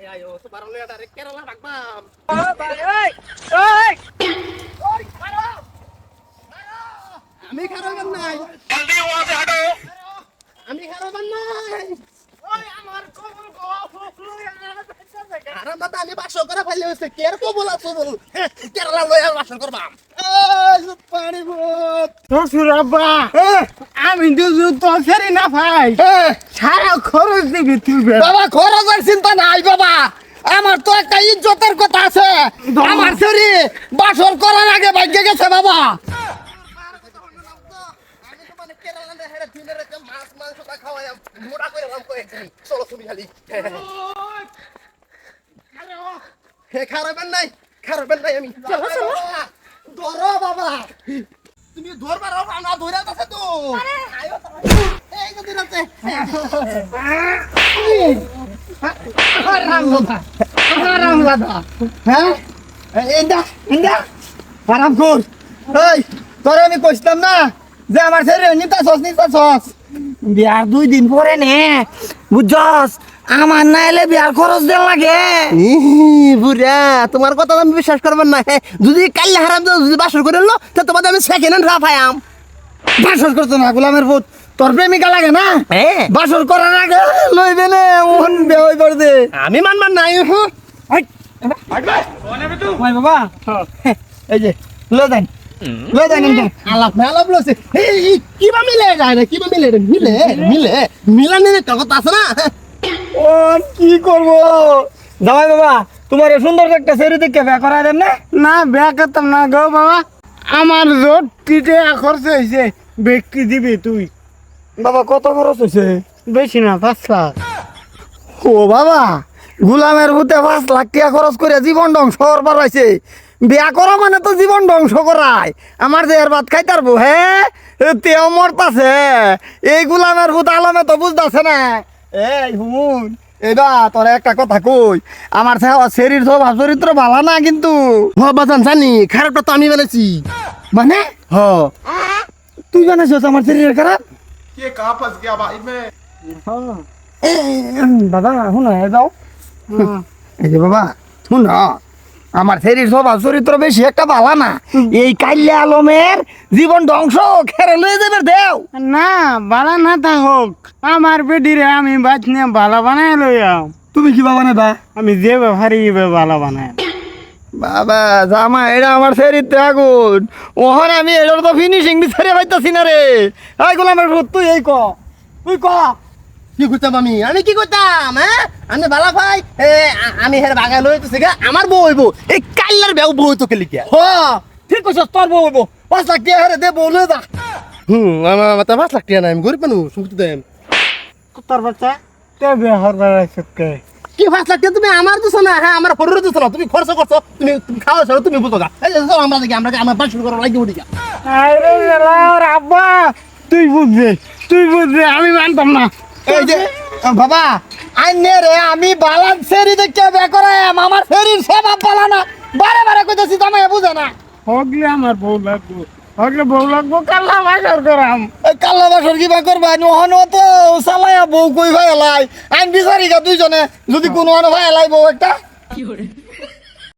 এই আয়ো তো বারো লিয়া ডাইরেক্ট কেরালা রাখবাম আমি খারাপ নাই। আমি খারাপ নাই। আরাম দাদা আমি বাসন করে ফেলে হয়েছে। কের কো বলা তো বল কেরালা লয়া বাসন করবাম। পানি ভূত শ্বশুরাব্বা আমি দুজু তো ফেরি না ভাই। সারা খরচ দিবি তুই বাবা খরচের চিন্তা নাই বাবা। আমার তো একটা ইজ্জতের কথা আছে। আমার শরীর বাসর করার আগে ভাগ্যে গেছে বাবা। খারাপেন নাই খারাপেন নাই আমি। ধরো বাবা। তুমি ধরবার না ধরে তোরে আমি কইতাম না যে আমার শরীরে নিতা সস নিতা সস বিয়ার দুই দিন পরে নে। বুঝছস? আমার না এলে বিয়ার খরচ দেন লাগে। বুড়া তোমার কথা আমি বিশ্বাস করবার না। যদি কাল হারাম যদি বাসর করে লো তো তোমাদের আমি সেকেন্ড হ্যান্ড রাফায়াম বাসর করতো না গোলামের ভূত। তোর প্রেমিকা লাগে না? হ্যাঁ। বাসর করার আগে লইবে নে মন বেহই করে দে। আমি মানবার নাই হুঁ। ভাই বাবা। এই যে লো দেন। লো দেন আলাপ না আলাপ লছে কিবা মিলে যায় না কিবা মিলে রে? মিলে মিলে মিলানের একটা কথা আছে না। ও কি করব? জামাই বাবা তোমার এই সুন্দর একটা শরীর দেখে বিয়া করা দেন না? না বিয়া করতাম না গো বাবা। আমার জোর টিটে খরচ হয়েছে ব্যক্তি দিবি তুই। বাবা কত খরচ হয়েছে বেশি না পাঁচ লাখ। ও বাবা গুলামের ভূতে পাঁচ লাখ টাকা খরচ করে জীবন ধ্বংস করবার হয়েছে বিয়া করা মানে তো জীবন ধ্বংস করায় আমার যে এর ভাত খাইতারবো হ্যাঁ তেও মরতাছে। এই গুলামের ভূত আলমে তো বুঝতেছে না। এই হুন এবা তোর একটা কথা কই। আমার সে- শরীর স্বভাব চরিত্র ভালো না কিন্তু। হ বাজান জানি খারাপটা তো আমি বানাইছি মানে? হ। তুই বানাইছিস আমার শরীরের খারাপ? কে কাহা ফাঁস গিয়া ভাই দাদা শুন যাও। এই যে বাবা শুন আমার শরীর স্বভাব চরিত্র বেশি একটা ভালা না। এই কাইলে আলমের জীবন ধ্বংস খেরে লয়ে যাবে দেও। না ভালা না তা হোক আমার বেডিরে আমি বাঁচনে ভালা বানায় লইয়াম। তুমি কি বাবা না আমি যে ব্যাপারে ভালা বানায়। বাবা জামা এটা আমার শরীর আগুন ওহন আমি এটার তো ফিনিশিং বিচারে পাইতাছি না রে। এই গোলামের ভূত তুই এই ক তুই ক। কি করতাম আমি? আমি কি করতাম হ্যাঁ? আমি বালা ভাই আমি হের বাগান লইতেছি গা আমার বউ হইব। এই কাইলার বেউ বউ তো কেলি কিয়া হ ঠিক কইছস তোর বউ হইব। পাঁচ লাখ টাকা হেরে দে বউ লয়ে যা। হুম আমার তো পাঁচ লাখ টাকা নাই আমি গরিব মানুষ শুনতে দেন বাচ্চা তে বিহার বেড়াইছে কে? কি পাঁচ লাখ তুমি আমার দিছো না? হ্যাঁ আমার ফটোরে দিছো না। তুমি খরচ করছ। তুমি তুমি খাওয়া ছাড়ো তুমি বুঝো গা। এই যে চলো আমরা দেখি আমরা আমার বাসন করা লাগি উঠি আরে আব্বা তুই বুঝবে তুই বুঝবে আমি মানতাম না। এই যে বাবা আইনে রে আমি বালান সেরি দেখে বে করে আমার শরীর স্বভাব বালা না। বারে বারে কইতেছি তুমি বুঝে না। হগলে আমার বউ লাগবো। হগলে বউ লাগবো কাল্লা বাসর করাম। এই কাল্লা বাসর কিবা করবা? নহন তো সালায়া বউ কই ভাই এলাই? আইন বিচারি গা দুইজনে যদি কোনো আনো ভাই এলাই বউ একটা?